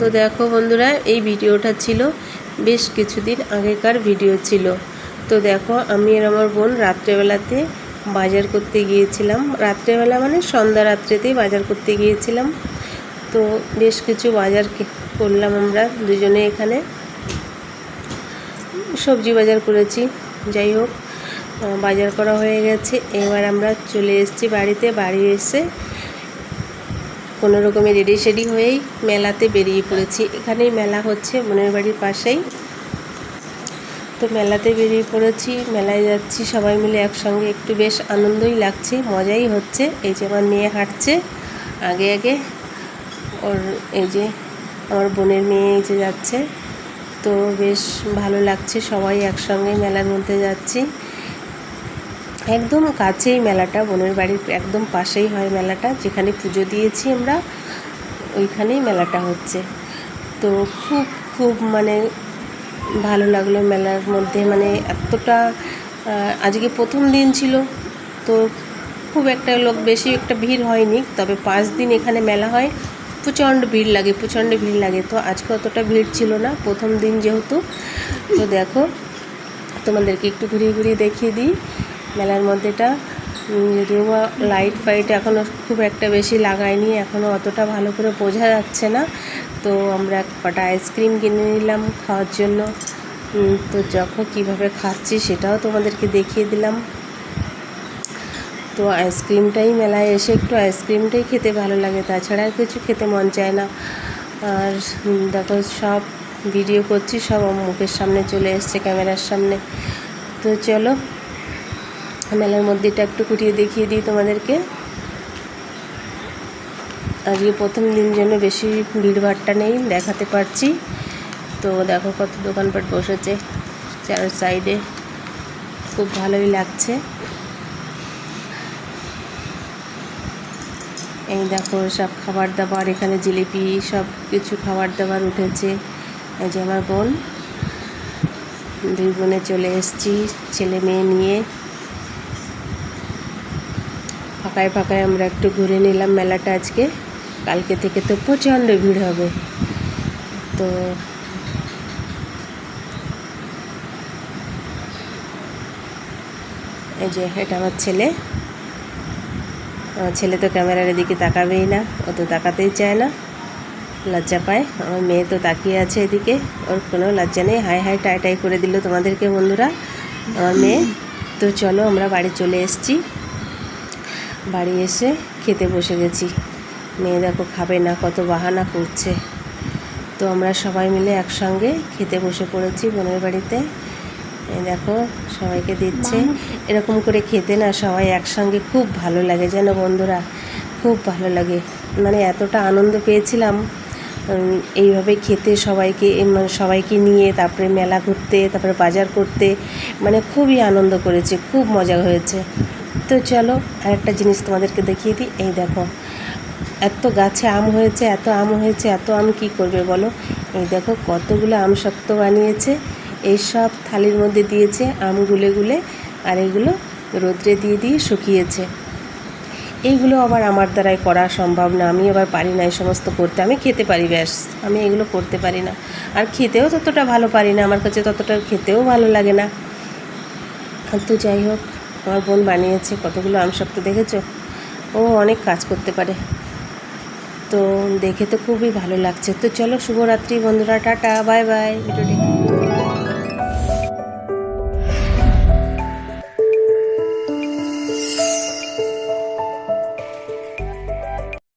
তো দেখো বন্ধুরা, এই ভিডিওটা ছিল বেশ কিছুদিন আগেকার ভিডিও ছিল। তো দেখো, আমি আর আমার বোন রাত্রেবেলাতে বাজার করতে গিয়েছিলাম। রাত্রেবেলা মানে সন্ধ্যা রাত্রেতেই বাজার করতে গিয়েছিলাম। তো বেশ কিছু বাজার করলাম আমরা দুজনে এখানে। সবজি বাজার করেছি, যাই হোক। বাজার করা হয়ে গেছে। এবার আমরা চলে এসেছি বাড়িতে। বাড়ি এসে কোনো রকমে রেডি সেডি হয়েই মেলাতে বেরিয়ে পড়েছি। এখানেই মেলা হচ্ছে বোনের বাড়ির পাশেই। তো মেলাতে বেরিয়ে পড়েছি, মেলায় যাচ্ছি, সবাই মিলে একসঙ্গে। একটু বেশ আনন্দই লাগছে, মজাই হচ্ছে। এই যে আমার মেয়ে হাঁটছে, আগে আগে ওর এই যে আমার বোনের মেয়ে এই যে যাচ্ছে। তো বেশ ভালো লাগছে, সবাই একসঙ্গে মেলার মধ্যে যাচ্ছি। একদম কাছেই মেলাটা, বোনের বাড়ির একদম পাশেই হয় মেলাটা, যেখানে পুজো দিয়েছি আমরা, ওইখানেই মেলাটা হচ্ছে। তো খুব খুব মানে ভালো লাগল মেলার মধ্যে মানে এতটা আজকে প্রথম দিন ছিল, তো খুব একটা লোক বেশি একটা ভিড় হয়নি, তবে পাঁচ দিন এখানে মেলা হয়, প্রচণ্ড ভিড় লাগে, প্রচণ্ড ভিড় লাগে। তো আজকে অতটা ভিড় ছিল না, প্রথম দিন যেহেতু। তো দেখো, তোমাদেরকে একটু ঘুরিয়ে ঘুরিয়ে দেখিয়ে দিই। মেলার মধ্যেটা যদিও বা লাইট ফাইট এখনও খুব একটা বেশি লাগায়নি এখনও অতটা ভালো করে বোঝা যাচ্ছে না। তো আমরা কটা আইসক্রিম কিনে নিলাম খাওয়ার জন্য। তো যখন কীভাবে খাচ্ছি সেটাও তোমাদেরকে দেখিয়ে দিলাম। তো আইসক্রিমটাই মেলায় এসে একটু আইসক্রিমটাই খেতে ভালো লাগে, তাছাড়া আর কিছু খেতে মন চায় না। আর দেখো সব ভিডিও করছি, সব মুখের সামনে চলে এসছে, ক্যামেরার সামনে। তো চলো মেলার মধ্যেটা একটু কুটিয়ে দেখিয়ে দিই তোমাদেরকে। আজকে প্রথম দিন জন্য বেশি ভিড়ভাড়টা নেই, দেখাতে পারছি। তো দেখো কত দোকানপাট বসেছে চার সাইডে। খুব ভালোই লাগছে। এই দেখো সব খাবার দাবার, এখানে জিলিপি, সব কিছু খাবার দাবার উঠেছে। এই যে আমার বোন, দুই বোনে চলে এসেছি, ছেলে মেয়ে নিয়ে। ফাঁকায় ফাঁকায় আমরা একটু ঘুরে নিলাম মেলাটা আজকে। কালকে থেকে তো প্রচণ্ড ভিড় হবে। তো এই যে এটা আমার ছেলে। আমার ছেলে তো ক্যামেরার এদিকে তাকাবেই না, ও তো তাকাতেই চায় না। লজ্জা পায়। আমার মেয়ে তো তাকিয়ে আছে এদিকে। ওর কোনো লজ্জা নেই। হাই হাই, টাই টাই করে দিল তোমাদেরকে বন্ধুরা। আমার মেয়ে। তো চলো আমরা বাড়ি চলে এসেছি। বাড়ি এসে খেতে বসে গেছি। মেয়ে দেখো খাবে না, কত বাহানা করছে। তো আমরা সবাই মিলে একসঙ্গে খেতে বসে পড়েছি বোনের বাড়িতে। দেখো, সবাইকে দিচ্ছে। এরকম করে খেতে না সবাই একসঙ্গে খুব ভালো লাগে যেন বন্ধুরা? খুব ভালো লাগে। মানে এতটা আনন্দ পেয়েছিলাম এইভাবে খেতে সবাইকে মানে সবাইকে নিয়ে, তারপরে মেলা ঘুরতে, তারপরে বাজার করতে মানে খুবই আনন্দ করেছে, খুব মজা হয়েছে। তো চলো, আরেকটা জিনিস তোমাদেরকে দেখিয়ে দিই। এই দেখো, এত গাছে আম হয়েছে, এত আম হয়েছে, এত আম কি করবে বলো? এই দেখো, কতগুলো আম শক্ত বানিয়েছে, এই সব থালির মধ্যে দিয়েছে, আম গুলে গুলে, আর এগুলো রোদ্রে দিয়ে দিয়ে শুকিয়েছে। এইগুলো আবার আমার দ্বারাই করা সম্ভব না। আমি আবার পারি না এই সমস্ত করতে। আমি খেতে পারি, ব্যাস। আমি এগুলো করতে পারি না। আর খেতেও ততটা ভালো পারি না। আমার কাছে ততটা খেতেও ভালো লাগে না। তো যাই হোক আমার বোন বানিয়েছে, কতগুলো আমসক্ত দেখেছ? ও অনেক কাজ করতে পারে। তো দেখে তো খুবই ভালো লাগছে। তো চলো, শুভরাত্রি বন্ধুরা, টাটা, বাই বাই, ভিডিওটি।